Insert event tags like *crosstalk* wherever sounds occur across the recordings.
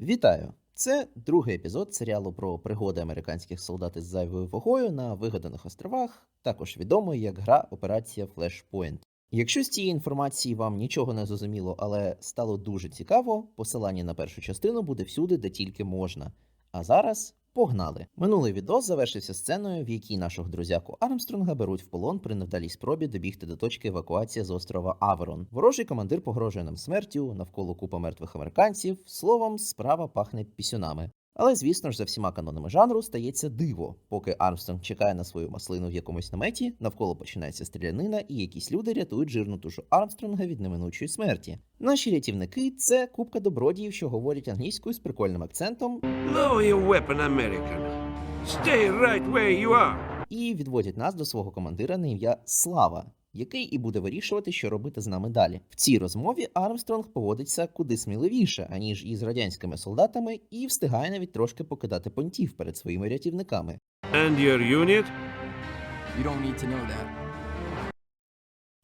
Вітаю! Це другий епізод серіалу про пригоди американських солдат із зайвою вагою на вигаданих островах, також відомий як гра Операція Flashpoint. Якщо з цієї інформації вам нічого не зрозуміло, але стало дуже цікаво, посилання на першу частину буде всюди, де тільки можна. А зараз погнали! Минулий відос завершився сценою, в якій нашого друзяку Армстронга беруть в полон при невдалій спробі добігти до точки евакуації з острова Аверон. Ворожий командир погрожує нам смертю, навколо купа мертвих американців. Словом, справа пахне пісюнами. Але, звісно ж, за всіма канонами жанру стається диво. Поки Армстронг чекає на свою маслину в якомусь наметі, навколо починається стрілянина, і якісь люди рятують жирну тушу Армстронга від неминучої смерті. Наші рятівники це купка добродіїв, що говорять англійською з прикольним акцентом, Lower your weapon, American. Stay right where you are. і відводять нас до свого командира на ім'я Слава, який і буде вирішувати, що робити з нами далі. В цій розмові Армстронг поводиться куди сміливіше, аніж із радянськими солдатами, і встигає навіть трошки покидати понтів перед своїми рятівниками. And your unit? You don't need to know that.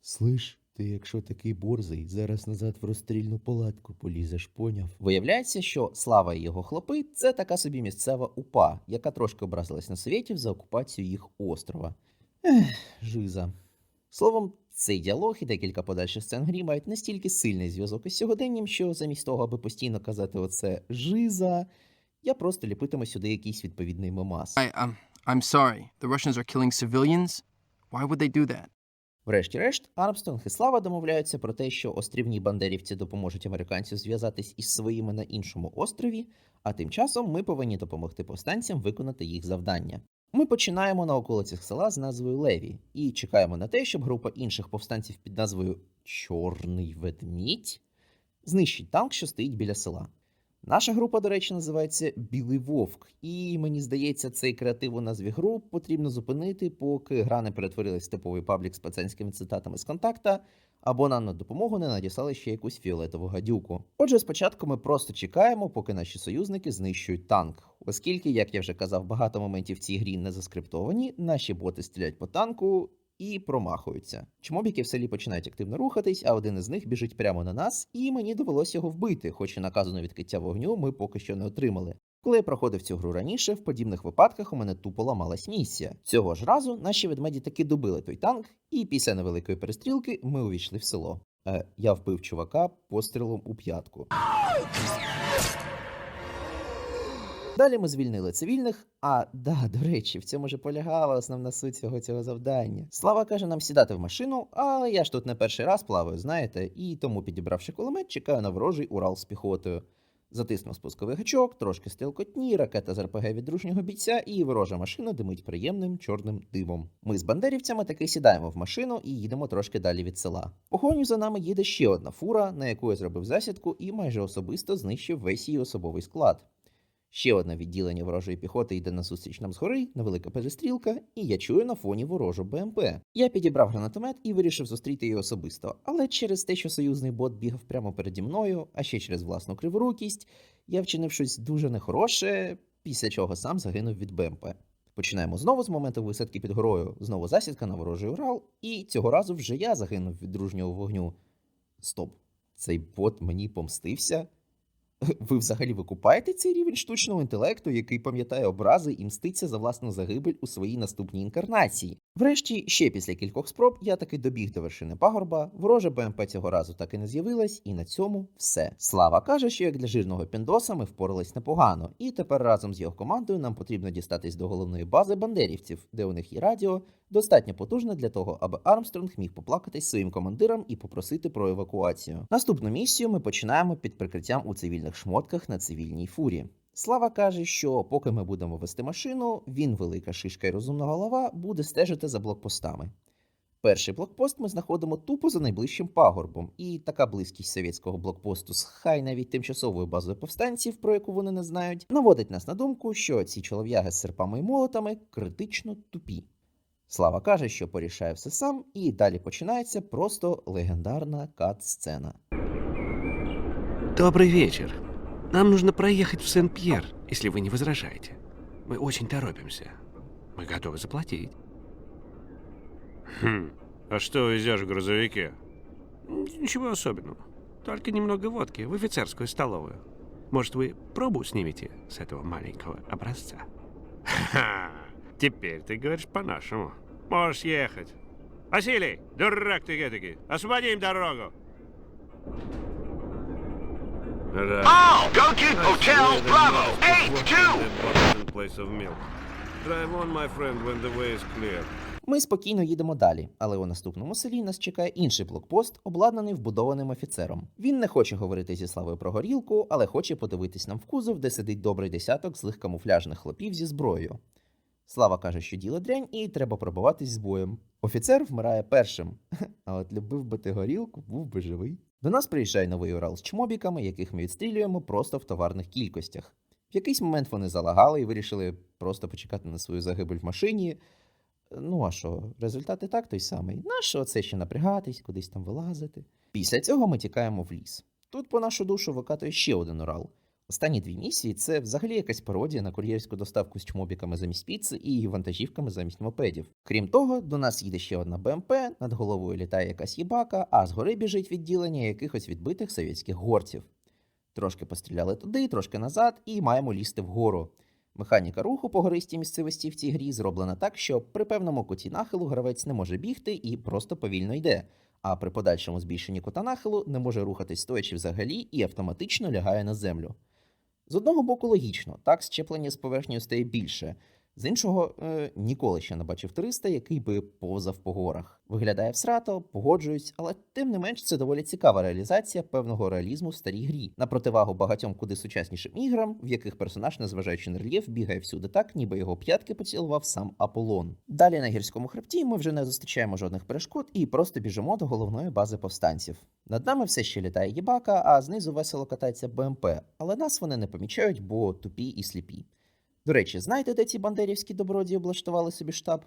Слиш, ти, якщо такий борзий, зараз назад в розстрільну палатку полізеш, поняв. Виявляється, що слава і його хлопи це така собі місцева упа, яка трошки образилась на совєтів за окупацію їх острова. Ех, жиза. Словом, цей діалог і декілька подальших сцен грі мають настільки сильний зв'язок із сьогоденням, що замість того, аби постійно казати оце жиза, я просто ліпитиму сюди якийсь відповідний мемас. I, um, I'm sorry. The Russians are killing civilians? Why would they do that? Врешті-решт, Армстронг і Слава домовляються про те, що острівні бандерівці допоможуть американцю зв'язатись із своїми на іншому острові, а тим часом ми повинні допомогти повстанцям виконати їх завдання. Ми починаємо на околицях села з назвою Леві і чекаємо на те, щоб група інших повстанців під назвою Чорний ведмідь знищить танк, що стоїть біля села. Наша група, до речі, називається Білий Вовк, і мені здається, цей креатив у назві груп потрібно зупинити, поки гра не перетворилась в типовий паблік з пацанськими цитатами з контакта, або нам на допомогу не надіслали ще якусь фіолетову гадюку. Отже, спочатку ми просто чекаємо, поки наші союзники знищують танк, оскільки, як я вже казав, багато моментів в цій грі не заскриптовані, наші боти стріляють по танку. І промахуються. Чмобіки в селі починають активно рухатись, а один із них біжить прямо на нас, і мені довелося його вбити, хоч і наказу на відкриття вогню ми поки що не отримали. Коли я проходив цю гру раніше, в подібних випадках у мене тупо ламалась місія. Цього ж разу наші ведмеді таки добили той танк, і після невеликої перестрілки ми увійшли в село. Е, я вбив чувака пострілом у п'ятку. Далі ми звільнили цивільних. А да, до речі, в цьому ж полягала основна суть цього цього завдання. Слава каже нам сідати в машину, але я ж тут не перший раз плаваю, знаєте, і тому, підібравши кулемет, чекаю на ворожий Урал з піхотою. Затиснув спусковий гачок, трошки стрілкотні, ракета з РПГ від дружнього бійця, і ворожа машина димить приємним чорним димом. Ми з бандерівцями таки сідаємо в машину і їдемо трошки далі від села. Погоню за нами їде ще одна фура, на яку я зробив засідку і майже особисто знищив весь її особовий склад. Ще одне відділення ворожої піхоти йде назустріч нам згори, невелика перестрілка, і я чую на фоні ворожу БМП. Я підібрав гранатомет і вирішив зустріти її особисто, але через те, що союзний бот бігав прямо переді мною, а ще через власну криворукість, я вчинив щось дуже нехороше, після чого сам загинув від БМП. Починаємо знову з моменту висадки під горою, знову засідка на ворожий Урал, і цього разу вже я загинув від дружнього вогню. Стоп, цей бот мені помстився? *laughs* Ви взагалі викупаєте цей рівень штучного інтелекту, який пам'ятає образи і мститься за власну загибель у своїй наступній інкарнації. Врешті, ще після кількох спроб, я таки добіг до вершини пагорба, ворожа БМП цього разу так і не з'явилась, і на цьому все. Слава каже, що як для жирного піндоса ми впорались непогано, і тепер разом з його командою нам потрібно дістатись до головної бази бандерівців, де у них є радіо, достатньо потужне для того, аби Армстронг міг поплакатись своїм командирам і попросити про евакуацію. Наступну місію ми починаємо під прикриттям у цивільних шмотках на цивільній фурі. Слава каже, що поки ми будемо вести машину, він, велика шишка і розумна голова, буде стежити за блокпостами. Перший блокпост ми знаходимо тупо за найближчим пагорбом, і така близькість совєтського блокпосту з хай навіть тимчасовою базою повстанців, про яку вони не знають, наводить нас на думку, що ці чолов'яги з серпами і молотами критично тупі. Слава каже, що порішає все сам, і далі починається просто легендарна кат-сцена. Добрый вечер. Нам нужно проехать в Сен-Пьер, если вы не возражаете. Мы очень торопимся. Мы готовы заплатить. Хм, а что везешь в грузовике? Ничего особенного. Только немного водки в офицерскую столовую. Может, вы пробу снимете с этого маленького образца? Ха! Теперь ты говоришь по-нашему. Можешь ехать. Василий, дурак ты этакий, освободи им дорогу. All, go to Hotel Bravo, H2. Place of milk. Drive on, my friend, when the way is clear. Ми спокійно їдемо далі, але у наступному селі нас чекає інший блокпост, обладнаний вбудованим офіцером. Він не хоче говорити зі славою про горілку, але хоче подивитись нам в кузов, де сидить добрий десяток злих камуфляжних хлопів зі зброєю. Слава каже, що діло дрянь, і треба пробиватись з боєм. Офіцер вмирає першим. А от любив би ти горілку, був би живий. До нас приїжджає новий Урал з чмобіками, яких ми відстрілюємо просто в товарних кількостях. В якийсь момент вони залагали і вирішили просто почекати на свою загибель в машині. Ну а що, результат і так той самий. Нащо це ще напрягатись, кудись там вилазити? Після цього ми тікаємо в ліс. Тут по нашу душу викатує ще один Урал. Останні дві місії це взагалі якась пародія на кур'єрську доставку з чмобіками замість піци і вантажівками замість мопедів. Крім того, до нас їде ще одна БМП, над головою літає якась їбака, а згори біжить відділення якихось відбитих совєтських горців. Трошки постріляли туди, трошки назад, і маємо лізти вгору. Механіка руху по гористій місцевості в цій грі зроблена так, що при певному куті нахилу гравець не може бігти і просто повільно йде, а при подальшому збільшенні кута нахилу не може рухатись стоячи взагалі і автоматично лягає на землю. З одного боку, логічно, так щеплення з поверхнею стає більше. З іншого, е, ніколи ще не бачив 300, який би повзав по горах. Виглядає всрато, погоджуюсь, але тим не менш це доволі цікава реалізація певного реалізму в старій грі, на противагу багатьом куди сучаснішим іграм, в яких персонаж, незважаючи на рельєф, бігає всюди так, ніби його п'ятки поцілував сам Аполлон. Далі на гірському хребті ми вже не зустрічаємо жодних перешкод і просто біжимо до головної бази повстанців. Над нами все ще літає їбака, а знизу весело катається БМП, але нас вони не помічають, бо тупі і сліпі. До речі, знаєте, де ці бандерівські добродії облаштували собі штаб?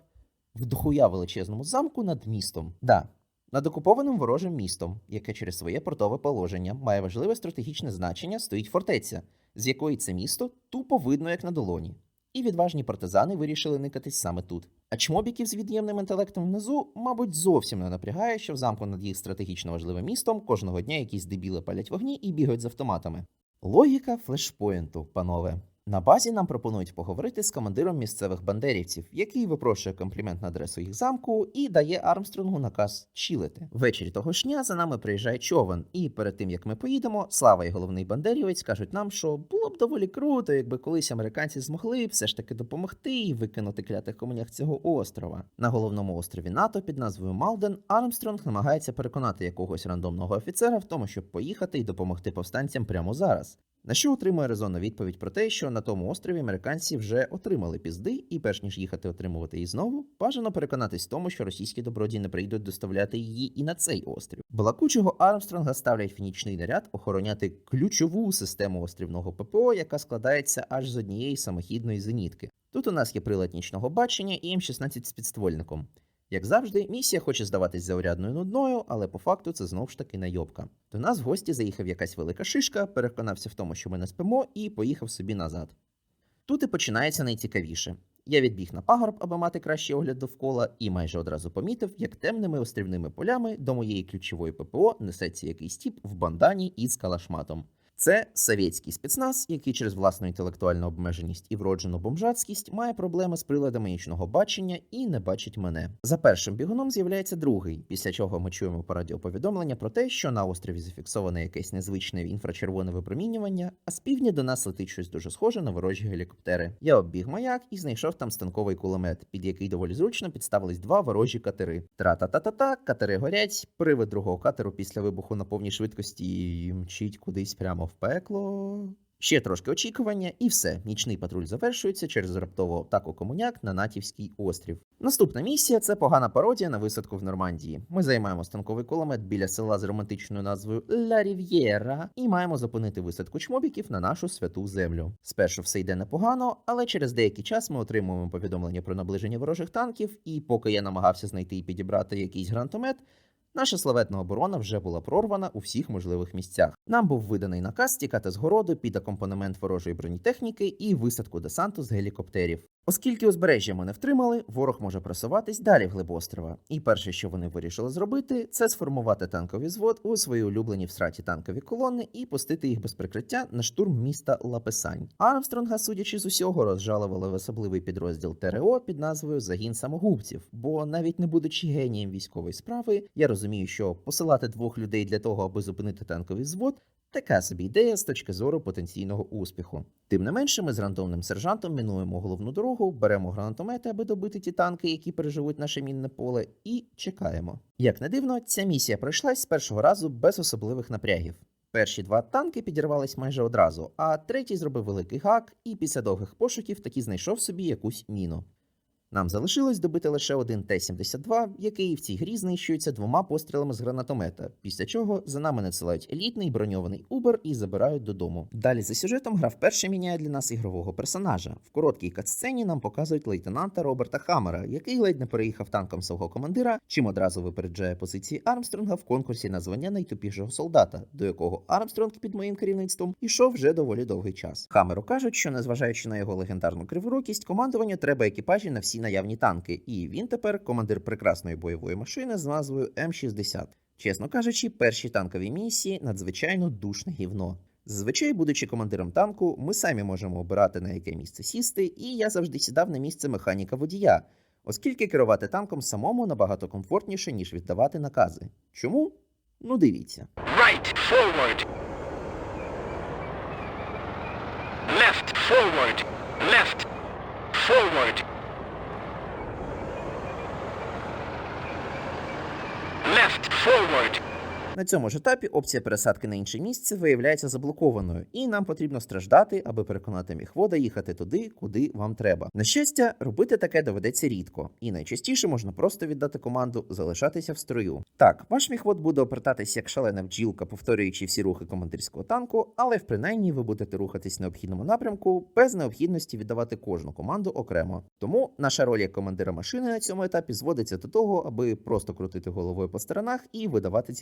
В дохуя величезному замку над містом. Да, над окупованим ворожим містом, яке через своє портове положення має важливе стратегічне значення, стоїть фортеця, з якої це місто тупо видно як на долоні. І відважні партизани вирішили никатись саме тут. А чмобіків з від'ємним інтелектом внизу, мабуть, зовсім не напрягає, що в замку над їх стратегічно важливим містом кожного дня якісь дебіли палять вогні і бігають з автоматами. Логіка флешпоінту, панове. На базі нам пропонують поговорити з командиром місцевих бандерівців, який випрошує комплімент на адресу їх замку і дає Армстронгу наказ чілити. Ввечері того ж дня за нами приїжджає човен, і перед тим як ми поїдемо, слава і головний бандерівець кажуть нам, що було б доволі круто, якби колись американці змогли все ж таки допомогти і викинути клятих комунях цього острова. На головному острові НАТО під назвою Малден Армстронг намагається переконати якогось рандомного офіцера в тому, щоб поїхати і допомогти повстанцям прямо зараз. На що отримує резонну відповідь про те, що на тому острові американці вже отримали пізди, і перш ніж їхати отримувати її знову, бажано переконатись в тому, що російські добродії не прийдуть доставляти її і на цей острів. Балакучого Армстронга ставлять в нічний наряд охороняти ключову систему острівного ППО, яка складається аж з однієї самохідної зенітки. Тут у нас є прилад нічного бачення і М16 з підствольником. Як завжди, місія хоче здаватись заурядною нудною, але по факту це знов ж таки найобка. До нас в гості заїхав якась велика шишка, переконався в тому, що ми не спимо, і поїхав собі назад. Тут і починається найцікавіше. Я відбіг на пагорб, аби мати кращий огляд довкола, і майже одразу помітив, як темними острівними полями до моєї ключової ППО несеться якийсь тіп в бандані із калашматом. Це совєтський спецназ, який через власну інтелектуальну обмеженість і вроджену бомжацькість має проблеми з приладами нічного бачення і не бачить мене. За першим бігуном з'являється другий, після чого ми чуємо по радіо повідомлення про те, що на острові зафіксоване якесь незвичне інфрачервоне випромінювання, а з півдня до нас летить щось дуже схоже на ворожі гелікоптери. Я оббіг маяк і знайшов там станковий кулемет, під який доволі зручно підставились два ворожі катери. Тра-та-та-та-та, катери горять. Привид другого катеру після вибуху на повній швидкості мчить кудись прямо в пекло. Ще трошки очікування, і все. Нічний патруль завершується через раптову атаку комуняк на натівський острів. Наступна місія це погана пародія на висадку в Нормандії. Ми займаємо станковий кулемет біля села з романтичною назвою Ла Рів'єра і маємо зупинити висадку чмобіків на нашу святу землю. Спершу все йде непогано, але через деякий час ми отримуємо повідомлення про наближення ворожих танків, і поки я намагався знайти і підібрати якийсь гранатомет, Наша славетна оборона вже була прорвана у всіх можливих місцях. Нам був виданий наказ тікати з городу під акомпанемент ворожої бронетехніки і висадку десанту з гелікоптерів. Оскільки узбережжя ми не втримали, ворог може просуватись далі вглиб острова. І перше, що вони вирішили зробити, це сформувати танковий звод у свої улюблені в страті танкові колони і пустити їх без прикриття на штурм міста Лапесань. Армстронга, судячи з усього, розжалували в особливий підрозділ ТРО під назвою Загін самогубців. Бо навіть не будучи генієм військової справи, я розумію, що посилати двох людей для того, аби зупинити танковий звод, Така собі ідея з точки зору потенційного успіху. Тим не менше, ми з рандомним сержантом мінуємо головну дорогу, беремо гранатомети, аби добити ті танки, які переживуть наше мінне поле, і чекаємо. Як не дивно, ця місія пройшлась з першого разу без особливих напрягів. Перші два танки підірвались майже одразу, а третій зробив великий гак і після довгих пошуків таки знайшов собі якусь міну. Нам залишилось добити лише один Т-72, який в цій грі знищується двома пострілами з гранатомета, після чого за нами надсилають елітний броньований Убер і забирають додому. Далі за сюжетом гра вперше міняє для нас ігрового персонажа. В короткій катсцені нам показують лейтенанта Роберта Хаммера, який ледь не переїхав танком свого командира, чим одразу випереджає позиції Армстронга в конкурсі на звання найтупішого солдата, до якого Армстронг під моїм керівництвом ішов вже доволі довгий час. Хамеру кажуть, що незважаючи на його легендарну криворукість, командуванню треба екіпажі на всі наявні танки, і він тепер командир прекрасної бойової машини з назвою М60. Чесно кажучи, перші танкові місії надзвичайно душне гівно. Зазвичай, будучи командиром танку, ми самі можемо обирати на яке місце сісти, і я завжди сідав на місце механіка водія, оскільки керувати танком самому набагато комфортніше, ніж віддавати накази. Чому? Ну дивіться. Right, forward. Left, forward. Left, forward. Forward. На цьому ж етапі опція пересадки на інше місце виявляється заблокованою, і нам потрібно страждати, аби переконати міхвода їхати туди, куди вам треба. На щастя, робити таке доведеться рідко, і найчастіше можна просто віддати команду залишатися в строю. Так, ваш міхвод буде обертатись як шалена бджілка, повторюючи всі рухи командирського танку, але в принаймні ви будете рухатись в необхідному напрямку без необхідності віддавати кожну команду окремо. Тому наша роль як командира машини на цьому етапі зводиться до того, аби просто крутити головою по сторонах і видавати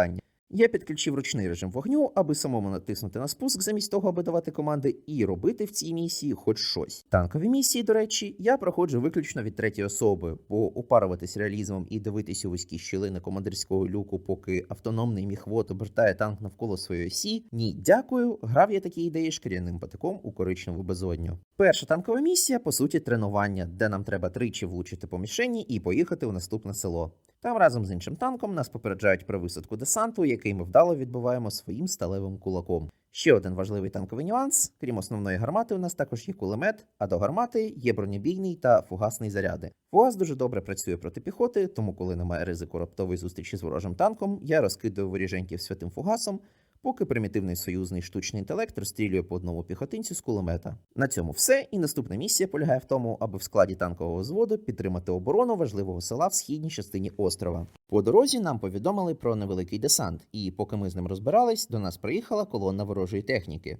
цілевказання. Я підключив ручний режим вогню, аби самому натиснути на спуск замість того, аби давати команди, і робити в цій місії хоч щось. Танкові місії, до речі, я проходжу виключно від третьої особи, бо упаруватись реалізмом і дивитись у вузькі щілини командирського люку, поки автономний міхвод обертає танк навколо своєї осі. Ні, дякую. Грав я такі ідеї шкіряним патиком у коричневу безодню. Перша танкова місія, по суті, тренування, де нам треба тричі влучити по мішені і поїхати у наступне село. Там разом з іншим танком нас попереджають про висадку десанту, який ми вдало відбуваємо своїм сталевим кулаком. Ще один важливий танковий нюанс: крім основної гармати, у нас також є кулемет, а до гармати є бронебійний та фугасний заряди. Фугас дуже добре працює проти піхоти, тому коли немає ризику раптової зустрічі з ворожим танком, я розкидаю воріженьків святим фугасом, поки примітивний союзний штучний інтелект розстрілює по одному піхотинцю з кулемета. На цьому все. І наступна місія полягає в тому, аби в складі танкового зводу підтримати оборону важливого села в східній частині острова. По дорозі нам повідомили про невеликий десант, і поки ми з ним розбирались, до нас приїхала колона ворожої техніки.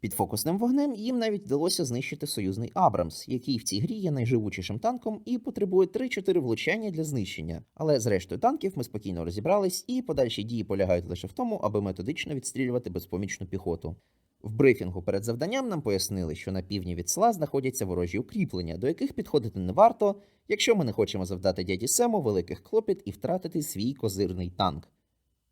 Під фокусним вогнем їм навіть вдалося знищити союзний Абрамс, який в цій грі є найживучішим танком і потребує 3-4 влучання для знищення. Але з рештою танків ми спокійно розібрались, і подальші дії полягають лише в тому, аби методично відстрілювати безпомічну піхоту. В брифінгу перед завданням нам пояснили, що на півдні від села знаходяться ворожі укріплення, до яких підходити не варто, якщо ми не хочемо завдати дяді Сему великих клопіт і втратити свій козирний танк.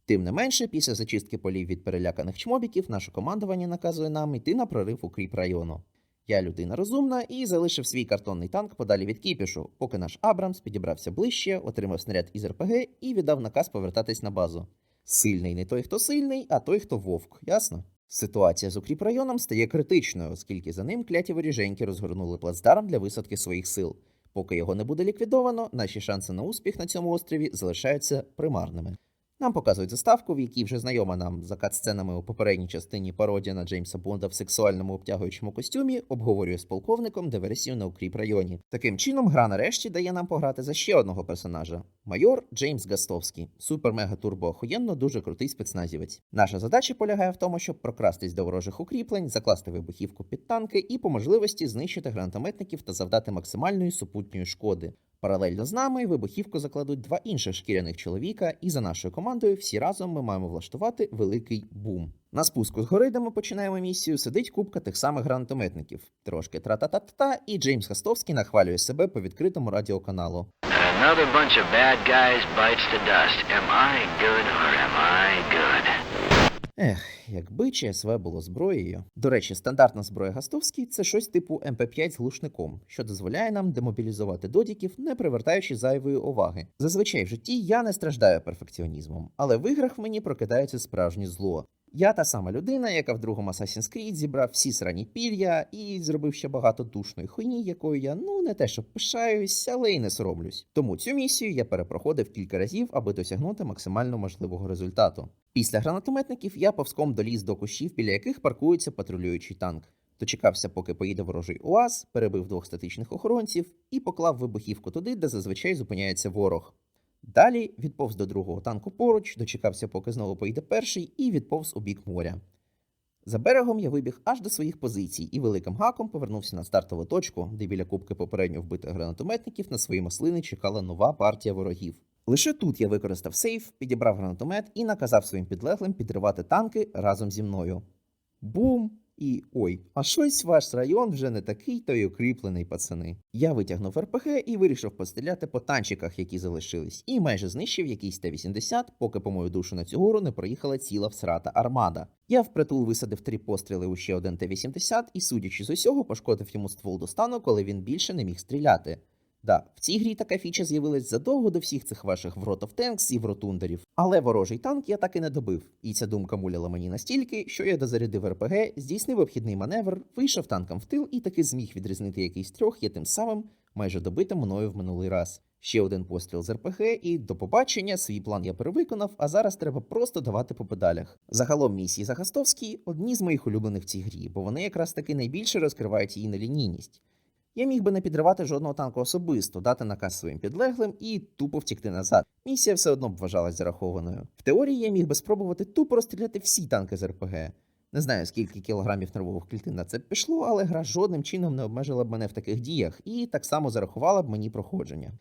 Тим не менше, після зачистки полів від переляканих чмобіків, наше командування наказує нам йти на прорив укріп району. Я людина розумна і залишив свій картонний танк подалі від кіпішу, поки наш Абрамс підібрався ближче, отримав снаряд із РПГ і віддав наказ повертатись на базу. Сильний не той, хто сильний, а той, хто вовк, ясно? Ситуація з укріпрайоном стає критичною, оскільки за ним кляті воріженьки розгорнули плацдарм для висадки своїх сил. Поки його не буде ліквідовано, наші шанси на успіх на цьому острові залишаються примарними. Нам показують заставку, в якій вже знайома нам за кат-сценами у попередній частині пародія на Джеймса Бонда в сексуальному обтягуючому костюмі, обговорює з полковником диверсію на укріп районі. Таким чином, гра нарешті дає нам пограти за ще одного персонажа майор Джеймс Гастовський, супер мега турбо охуєнно дуже крутий спецназівець. Наша задача полягає в тому, щоб прокрастись до ворожих укріплень, закласти вибухівку під танки і по можливості знищити гранатометників та завдати максимальної супутньої шкоди. Паралельно з нами вибухівку закладуть два інших шкіряних чоловіка, і за нашою командою всі разом ми маємо влаштувати великий бум. На спуску з гори, де ми починаємо місію, сидить купка тих самих гранатометників. Трошки тра-та-та-та, і Джеймс Хастовський нахвалює себе по відкритому радіоканалу. Another bunch of bad guys bites the dust. Am I good or am I good? Ех, якби ЧСВ було зброєю. До речі, стандартна зброя Гастовський це щось типу МП5 з глушником, що дозволяє нам демобілізувати додіків, не привертаючи зайвої уваги. Зазвичай в житті я не страждаю перфекціонізмом, але в іграх в мені прокидається справжнє зло. Я та сама людина, яка в другому Assassin's Creed зібрав всі срані пір'я і зробив ще багато душної хуйні, якою я ну не те, що пишаюсь, але й не соромлюсь. Тому цю місію я перепроходив кілька разів, аби досягнути максимально можливого результату. Після гранатометників я повзком доліз до кущів, біля яких паркується патрулюючий танк. Дочекався, поки поїде ворожий УАЗ, перебив двох статичних охоронців і поклав вибухівку туди, де зазвичай зупиняється ворог. Далі відповз до другого танку поруч, дочекався, поки знову поїде перший, і відповз у бік моря. За берегом я вибіг аж до своїх позицій і великим гаком повернувся на стартову точку, де біля кубки попередньо вбитих гранатометників на свої маслини чекала нова партія ворогів. Лише тут я використав сейф, підібрав гранатомет і наказав своїм підлеглим підривати танки разом зі мною. Бум! І ой, а щось ваш район вже не такий то й укріплений, пацани. Я витягнув РПГ і вирішив постріляти по танчиках, які залишились, і майже знищив якийсь Т-80, поки по мою душу на цю гору не проїхала ціла всрата армада. Я впритул висадив три постріли у ще один Т-80 і, судячи з усього, пошкодив йому ствол до стану, коли він більше не міг стріляти. Да, в цій грі така фіча з'явилась задовго до всіх цих ваших Wrot of і Вротундерів. Але ворожий танк я так і не добив, і ця думка муляла мені настільки, що я дозарядив РПГ, здійснив обхідний маневр, вийшов танком в тил і таки зміг відрізнити якийсь трьох є тим самим, майже добитим мною в минулий раз. Ще один постріл з РПГ, і до побачення свій план я перевиконав, а зараз треба просто давати по педалях. Загалом місії Загастовський одні з моїх улюблених в цій грі, бо вони якраз таки найбільше розкривають її нелінійність. Я міг би не підривати жодного танку особисто, дати наказ своїм підлеглим і тупо втікти назад. Місія все одно б вважалась зарахованою. В теорії я міг би спробувати тупо розстріляти всі танки з РПГ. Не знаю, скільки кілограмів нервових клітин на це пішло, але гра жодним чином не обмежила б мене в таких діях і так само зарахувала б мені проходження.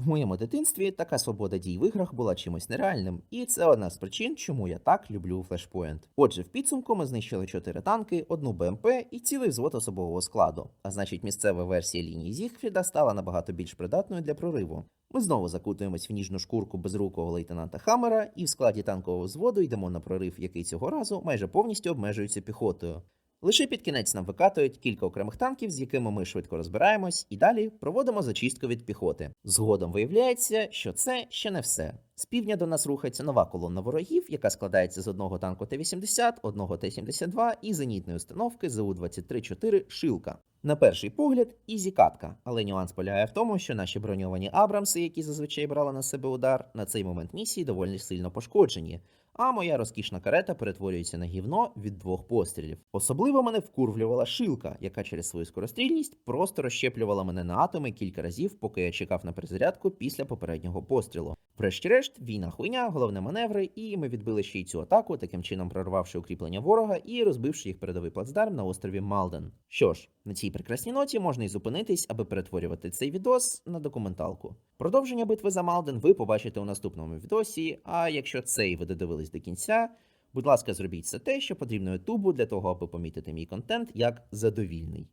В моєму дитинстві така свобода дій в іграх була чимось нереальним, і це одна з причин, чому я так люблю Flashpoint. Отже, в підсумку ми знищили 4 танки, одну БМП і цілий взвод особового складу. А значить, місцева версія лінії Зігфріда стала набагато більш придатною для прориву. Ми знову закутуємось в ніжну шкурку безрукого лейтенанта Хаммера, і в складі танкового взводу йдемо на прорив, який цього разу майже повністю обмежується піхотою. Лише під кінець нам викатують кілька окремих танків, з якими ми швидко розбираємось, і далі проводимо зачистку від піхоти. Згодом виявляється, що це ще не все. З півдня до нас рухається нова колона ворогів, яка складається з одного танку Т-80, одного Т-72 і зенітної установки ЗУ-23-4 Шилка. На перший погляд, ізі катка, але нюанс полягає в тому, що наші броньовані Абрамси, які зазвичай брали на себе удар, на цей момент місії доволі сильно пошкоджені. А моя розкішна карета перетворюється на гівно від двох пострілів. Особливо мене вкурвлювала шилка, яка через свою скорострільність просто розщеплювала мене на атоми кілька разів, поки я чекав на перезарядку після попереднього пострілу. Врешті-решт, війна хуйня, головне маневри, і ми відбили ще й цю атаку, таким чином прорвавши укріплення ворога і розбивши їх передовий плацдарм на острові Малден. Що ж, на цій прекрасній ноті можна й зупинитись, аби перетворювати цей відос на документалку. Продовження битви за Малден ви побачите у наступному відосі. А якщо цей ви додивились до кінця, будь ласка, зробіть все те, що потрібно Ютубу для того, аби помітити мій контент як задовільний.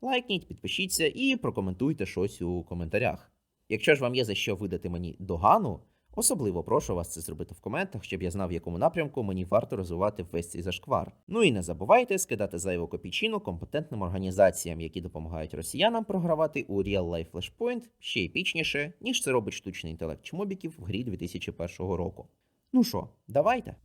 Лайкніть, підпишіться і прокоментуйте щось у коментарях. Якщо ж вам є за що видати мені догану, особливо прошу вас це зробити в коментах, щоб я знав, в якому напрямку мені варто розвивати весь цей зашквар. Ну і не забувайте скидати зайву копійчину компетентним організаціям, які допомагають росіянам програвати у Real Life Flashpoint ще епічніше, ніж це робить штучний інтелект чмобіків в грі 2001 року. Ну що, давайте.